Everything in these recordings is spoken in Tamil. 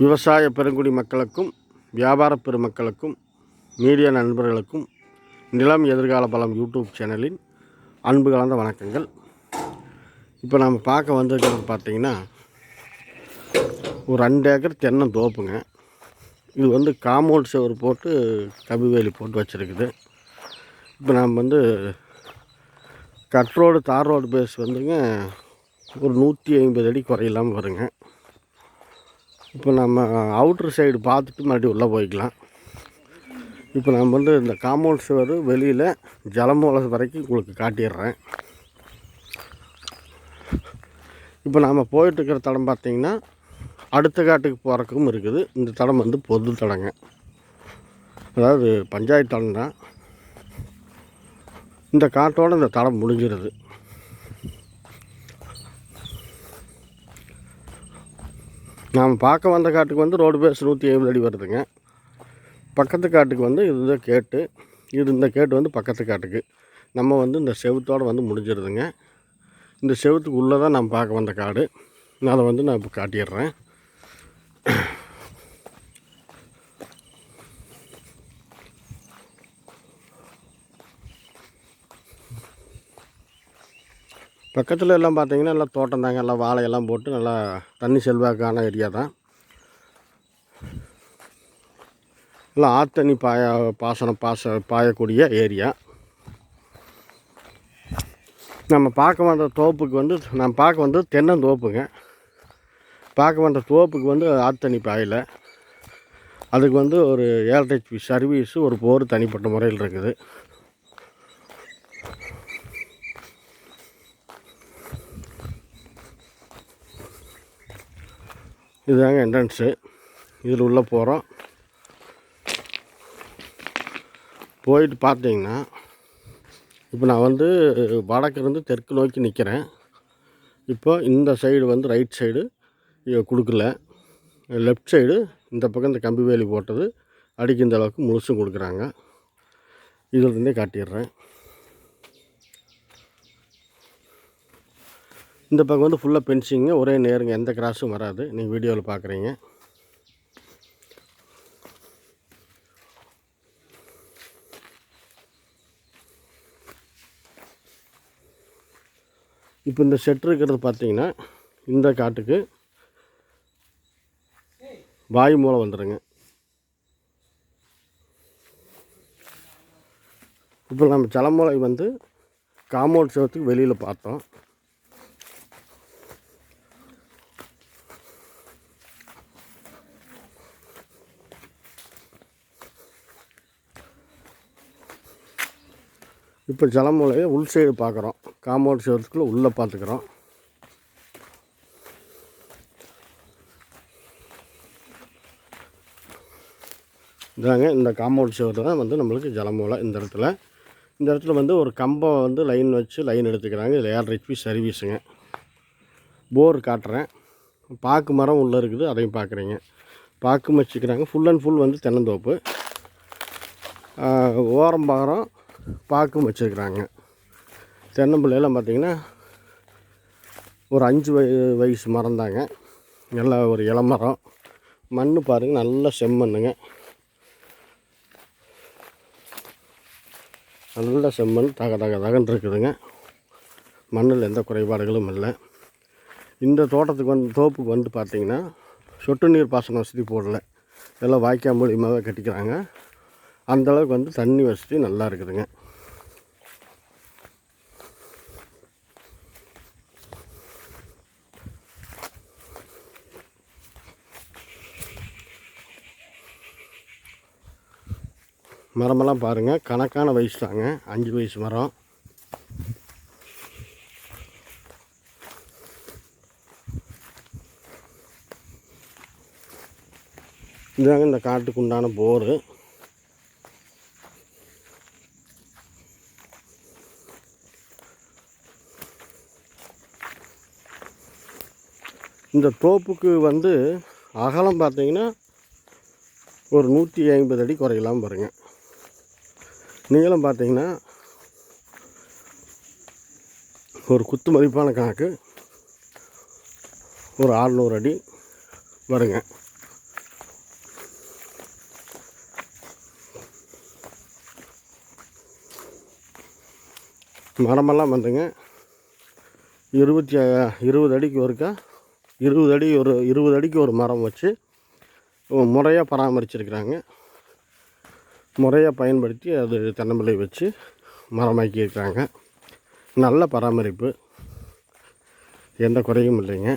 விவசாய பெருங்குடி மக்களுக்கும் வியாபார பெருமக்களுக்கும் மீடியா நண்பர்களுக்கும் நிலம் எதிர்கால பலம் யூடியூப் சேனலின் அன்பு கலந்த வணக்கங்கள். இப்போ நாம் பார்க்க வந்திருக்கிறது பார்த்தீங்கன்னா ஒரு ரெண்டு ஏக்கர் தென்னை தோப்புங்க. இது வந்து காம்பவுண்ட் சுவர் போட்டு கபிவேலி போட்டு வச்சுருக்குது. இப்போ நாம் வந்து கட் ரோடு தார் ரோடு பேஸ் வந்துங்க ஒரு நூற்றி ஐம்பது அடி குறையில்லாமல் வருங்க. இப்போ நம்ம அவுட்ரு சைடு பார்த்துட்டு மறுபடியும் உள்ளே போய்க்கலாம். இப்போ நம்ம வந்து இந்த காம்பவுண்ட் சுவர் வெளியில் ஜலமூலம் வரைக்கும் உங்களுக்கு காட்டிடுறேன். இப்போ நாம் போயிட்டுருக்கிற தடம் பார்த்திங்கன்னா அடுத்த காட்டுக்கு போகிறக்கும் இருக்குது. இந்த தடம் வந்து பொது தடங்க. அதாவது பஞ்சாயத்து தடம் தான். இந்த காட்டோட இந்த தடம் முடிஞ்சிருது. நாம் பார்க்க வந்த காட்டுக்கு வந்து ரோடு பேஸ் நூற்றி ஐம்பது அடி வருதுங்க. பக்கத்து காட்டுக்கு வந்து இதுதான் கேட்டு இது இந்த கேட்டு வந்து பக்கத்து காட்டுக்கு. நம்ம வந்து இந்த செவத்தோடு வந்து முடிஞ்சிருதுங்க. இந்த செவத்துக்கு உள்ளே தான் நம்ம பார்க்க வந்த காடு. நான் அதை வந்து நான் இப்போ காட்டிடுறேன். பக்கத்தில் எல்லாம் பார்த்தீங்கன்னா எல்லாம் தோட்டம் தாங்க. எல்லாம் வாழையெல்லாம் போட்டு நல்லா தண்ணி செல்வாக்கான ஏரியா தான். நல்லா ஆத்தண்ணி பாய பாசனம் பாச பாயக்கூடிய ஏரியா. நம்ம பார்க்க வந்த தோப்புக்கு வந்து நம்ம பார்க்க வந்து தென்னந்தோப்புங்க. பார்க்க வந்த தோப்புக்கு வந்து ஆத்தண்ணி பாயில். அதுக்கு வந்து ஒரு ஏழரை சர்வீஸு ஒரு போர் தனிப்பட்ட முறையில் இருக்குது. இதுதாங்க என்ட்ரன்ஸு இதில் உள்ளே போகிறோம் போயிட்டு பார்த்தீங்கன்னா இப்போ நான் வந்து வடக்கிருந்து தெற்கு நோக்கி நிற்கிறேன் இப்போ இந்த சைடு வந்து ரைட் சைடு கொடுக்கல. லெஃப்ட் சைடு இந்த பக்கம் இந்த கம்பி வேலி போட்டது அடிக்கின்ற அளவுக்கு முழுசும் கொடுக்குறாங்க. இதிலிருந்தே காட்டிடுறேன். இந்த பக்கம் வந்து ஃபுல்லாக பென்சிங்க ஒரே நேருங்க எந்த கிராஸும் வராது. நீங்கள் வீடியோவில் பார்க்குறீங்க இப்போ இந்த செட் இருக்கிறது பார்த்தீங்கன்னா இந்த காட்டுக்கு வாய் மூலம் வந்துடுங்க இப்போ நம்ம ஜலமூலை வந்து காம்பவுண்ட் செவத்துக்கு வெளியில் பார்த்தோம். இப்போ ஜலமூலையை உள் சைடு பார்க்குறோம். காம்பவுண்ட் சேவத்துக்குள்ளே உள்ளே பார்த்துக்குறோம். இதாங்க இந்த காம்பவுண்ட் சுவர் தான் வந்து நம்மளுக்கு ஜலமூலை இந்த இடத்துல. இந்த இடத்துல வந்து ஒரு கம்பம் வந்து லைன் வச்சு லைன் எடுத்துக்கிறாங்க. இதில் ஏழரை ஹெச்பி சர்வீஸுங்க. போர் காட்டுறேன். பாக்கு மரம் உள்ளே இருக்குது அதையும் பார்க்குறீங்க. பாக்கு வச்சுக்கிறாங்க. ஃபுல் அண்ட் ஃபுல் வந்து தென்னந்தோப்பு. ஓரம் பாரம் பாக்கும் வச்சுருக்குறாங்க. தென்னம்பிள்ளையெல்லாம் பார்த்திங்கன்னா ஒரு அஞ்சு வய வயசு மரம் தாங்க நல்லா ஒரு இளமரம் மண் பாருங்கள் நல்ல செம்மண்ணுங்க. நல்ல செம்மண் தக தக தகன் இருக்குதுங்க. மண்ணில் எந்த குறைபாடுகளும் இல்லை. இந்த தோட்டத்துக்கு வந்து தோப்புக்கு வந்து பார்த்திங்கன்னா சொட்டு நீர் பாசன வசதி போடல. எல்லாம் வாய்க்கால் மூலியமாகவே கட்டிக்கிறாங்க. அந்தளவுக்கு வந்து தண்ணி வசதி நல்லா இருக்குதுங்க. மரமெல்லாம் பாருங்கள் கணக்கான வயசு தாங்க. அஞ்சு வயசு மரம். இதாங்க இந்த காட்டுக்கு உண்டான போரு. இந்த தோப்புக்கு வந்து அகலம் பார்த்தீங்கன்னா ஒரு நூற்றி ஐம்பது அடி குறையலாம் பாருங்கள் நீங்களும் பார்த்தீங்கன்னா ஒரு குத்து மதிப்பான கணக்கு ஒரு அறுநூறு அடி வருங்க. மரமெல்லாம் வந்துங்க. இருபத்தி இருபது அடிக்கு ஒருக்கா இருபது அடி ஒரு இருபது அடிக்கு ஒரு மரம் வச்சு முறையாக பராமரிச்சிருக்கிறாங்க. முறையாக பயன்படுத்தி அது தென்னம்பிள்ளை வச்சு மரமாக்கியிருக்கிறாங்க. நல்ல பராமரிப்பு. எந்த குறையும் இல்லைங்க.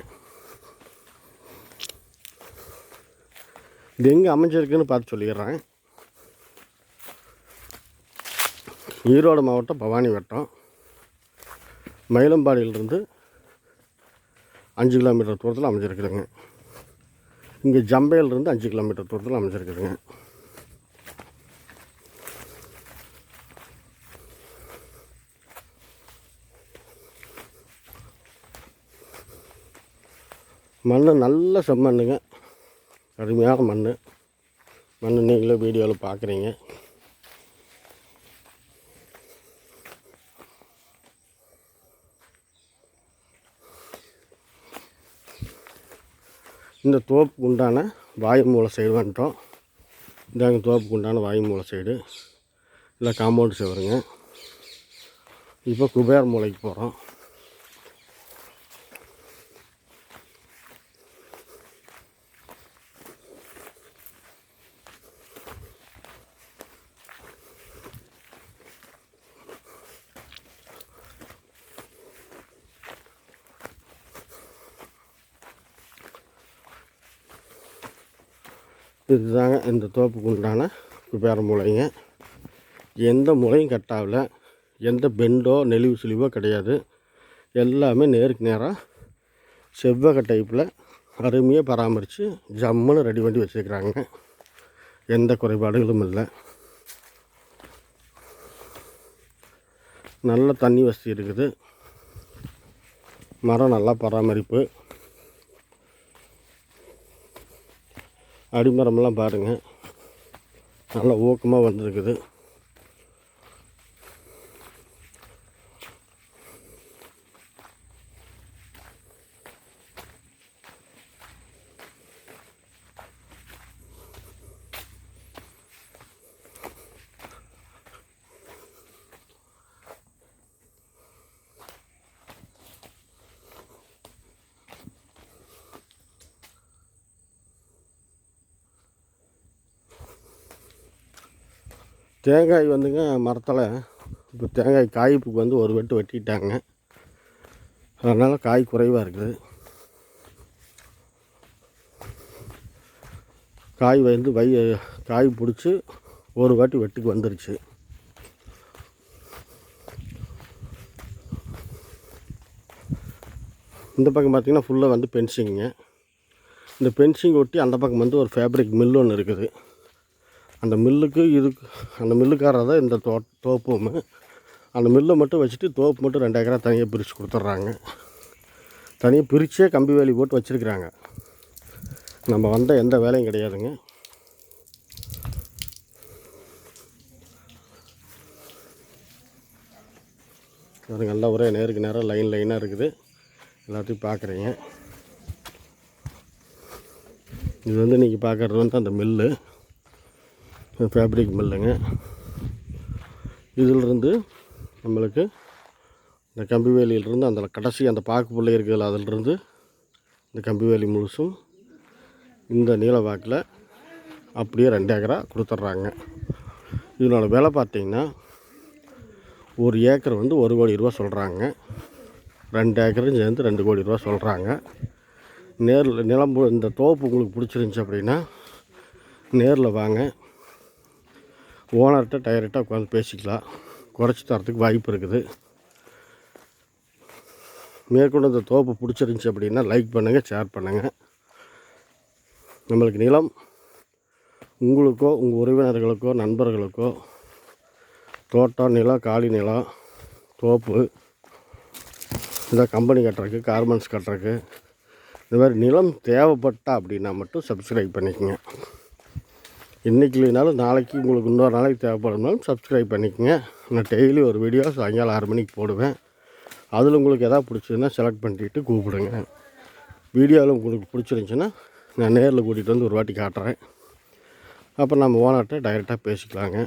இது எங்கே அமைஞ்சிருக்குன்னு பார்த்து சொல்லிடுறேன். ஈரோடு மாவட்டம் பவானி வட்டம். மயிலம்பாடியிலிருந்து அஞ்சு கிலோமீட்டர் தூரத்தில் அமைஞ்சிருக்குதுங்க. இங்கே ஜம்பையிலிருந்து அஞ்சு கிலோமீட்டர் தூரத்தில் அமைஞ்சிருக்குதுங்க. மண் நல்ல செம்மண்ணுங்க. அருமையான மண் மண் நீங்களே வீடியோவில் பார்க்குறீங்க இந்த தோப்புக்கு உண்டான வாயு மூளை சைடு வந்துட்டோம். இதாங்க தோப்புக்கு உண்டான வாயு மூளை சைடு. இல்லை காம்பவுண்ட் சுவருங்க. இப்போ குபேர் மூலைக்கு போகிறோம் இதுதாங்க இந்த தோப்புக்கு உண்டான குபேர மூலைங்க எந்த முலையும் கட் ஆகல எந்த பெண்டோ நெளிவு சுழிவோ கிடையாது. எல்லாமே நேருக்கு நேராக செவ்வக டைப்பில் அருமையாக பராமரித்து ஜம்முன்னு ரெடி பண்ணி வச்சுருக்குறாங்க. எந்த குறைபாடுகளும் இல்லை. நல்ல தண்ணி வசதி இருக்குது. மரம் நல்லா பராமரிப்பு. அடிமரமெல்லாம் பாருங்கள் நல்லா ஊக்கமாக வந்திருக்குது. தேங்காய் வந்துங்க மரத்தில். இப்போ தேங்காய் காய்ப்புக்கு வந்து ஒரு வெட்டு வெட்டிட்டாங்க. அதனால் காய் குறைவாக இருக்குது. காய் வந்து வை காய் பிடிச்சி ஒரு வாட்டி வெட்டுக்கு வந்துருச்சு. இந்த பக்கம் பார்த்திங்கன்னா ஃபுல்லாக வந்து பென்சிங்க இந்த பென்சிங் ஒட்டி அந்த பக்கம் வந்து ஒரு ஃபேப்ரிக் மில் ஒன்று இருக்குது. அந்த மில்லுக்கு இதுக்கு அந்த மில்லுக்காரர் தான் இந்த தோ தோப்பும் அந்த மில்லை மட்டும் வச்சுட்டு தோப்பு மட்டும் ரெண்டு ஏக்கரா தனியாக பிரித்து கொடுத்துட்றாங்க. தனியாக பிரித்தே கம்பி வேலி போட்டு வச்சுருக்குறாங்க. நம்ம வந்த எந்த வேலையும் கிடையாதுங்க. அது நல்லா ஒரே நேருக்கு நேராக லைன் லைனாக இருக்குது. எல்லாத்தையும் பார்க்குறீங்க இது வந்து நீங்கள் பார்க்குறது வந்து அந்த மில்லு. ஃபேப்ரிக் மில்லுங்க இதிலிருந்து நம்மளுக்கு இந்த கம்பி வேலியிலிருந்து அந்த கடைசி அந்த பாக்கு பிள்ளை இருக்குதுல்ல அதிலிருந்து இந்த கம்பி வேலி முழுசும் இந்த நீல வாக்கில் அப்படியே ரெண்டு ஏக்கரா கொடுத்துட்றாங்க. இதனோட விலை பார்த்தீங்கன்னா ஒரு ஏக்கர் வந்து ஒரு கோடி ரூபா சொல்கிறாங்க ரெண்டு ஏக்கரும் சேர்ந்து ரெண்டு கோடி ரூபா சொல்கிறாங்க நேரில் நிலம் இந்த தோப்பு உங்களுக்கு பிடிச்சிருந்துச்சி அப்படின்னா நேரில் வாங்க. ஓனர்கிட்ட டைரெக்டாக உட்காந்து பேசிக்கலாம். குறைச்சி தரத்துக்கு வாய்ப்பு இருக்குது. மேற்கொண்டு இந்த தோப்பு பிடிச்சிருந்துச்சி அப்படின்னா லைக் பண்ணுங்கள் ஷேர் பண்ணுங்கள் நம்மளுக்கு நிலம் உங்களுக்கோ உங்கள் உறவினர்களுக்கோ நண்பர்களுக்கோ தோட்டம் நிலம் காலி நிலம் தோப்பு இந்த கம்பெனி கட்டுறதுக்கு கார்மெண்ட்ஸ் கட்டுறக்கு இந்த மாதிரி நிலம் தேவைப்பட்டா அப்படின்னா மட்டும் சப்ஸ்கிரைப் பண்ணிக்கோங்க. இன்றைக்கி இல்லைனாலும் நாளைக்கு உங்களுக்கு இன்னொரு நாளைக்கு தேவைப்படுனாலும் சப்ஸ்கிரைப் பண்ணிக்கோங்க. நான் டெய்லி ஒரு வீடியோ சாயங்காலம் ஆறு மணிக்கு போடுவேன். அதில் உங்களுக்கு எதாவது பிடிச்சதுன்னா செலக்ட் பண்ணிட்டு கூப்பிடுங்க. வீடியோவில் உங்களுக்கு பிடிச்சிருந்துச்சின்னா நான் நேரில் கூட்டிகிட்டு வந்து ஒரு வாட்டி காட்டுறேன். அப்போ நம்ம ஓனர்கிட்ட டைரெக்டாக பேசிக்கலாங்க.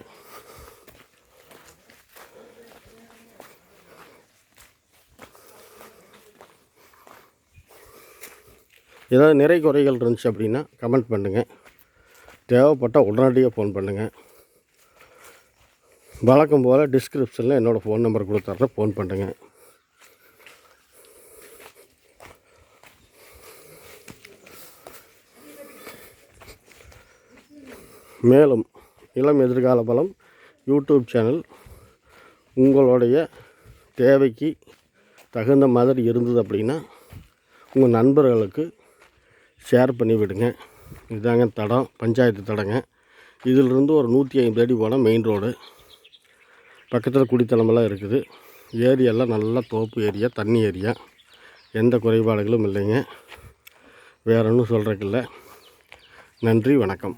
ஏதாவது நிறை குறைகள் இருந்துச்சு அப்படின்னா கமெண்ட் பண்ணுங்கள் தேவைப்பட்டால் உடனடியாக ஃபோன் பண்ணுங்கள் வழக்கம் போல் டிஸ்கிரிப்ஷனில் என்னோடய ஃபோன் நம்பர் கொடுத்துட்றேன் ஃபோன் பண்ணுங்கள் மேலும் இளம் எதிர்கால பலம் யூடியூப் சேனல் உங்களுடைய தேவைக்கு தகுந்த மாதிரி இருந்தது அப்படின்னா உங்கள் நண்பர்களுக்கு ஷேர் பண்ணி விடுங்க இதாங்க தடம் பஞ்சாயத்து தடங்க. இதிலிருந்து ஒரு நூற்றி ஐம்பது அடி போனால் மெயின் ரோடு பக்கத்தில் குடித்தனமெல்லாம் இருக்குது. ஏரியெல்லாம் நல்லா தோப்பு ஏரியா தண்ணி ஏரியா. எந்த குறைபாடுகளும் இல்லைங்க. வேற ஒன்றும் சொல்கிறதுக்கு இல்லை. நன்றி வணக்கம்.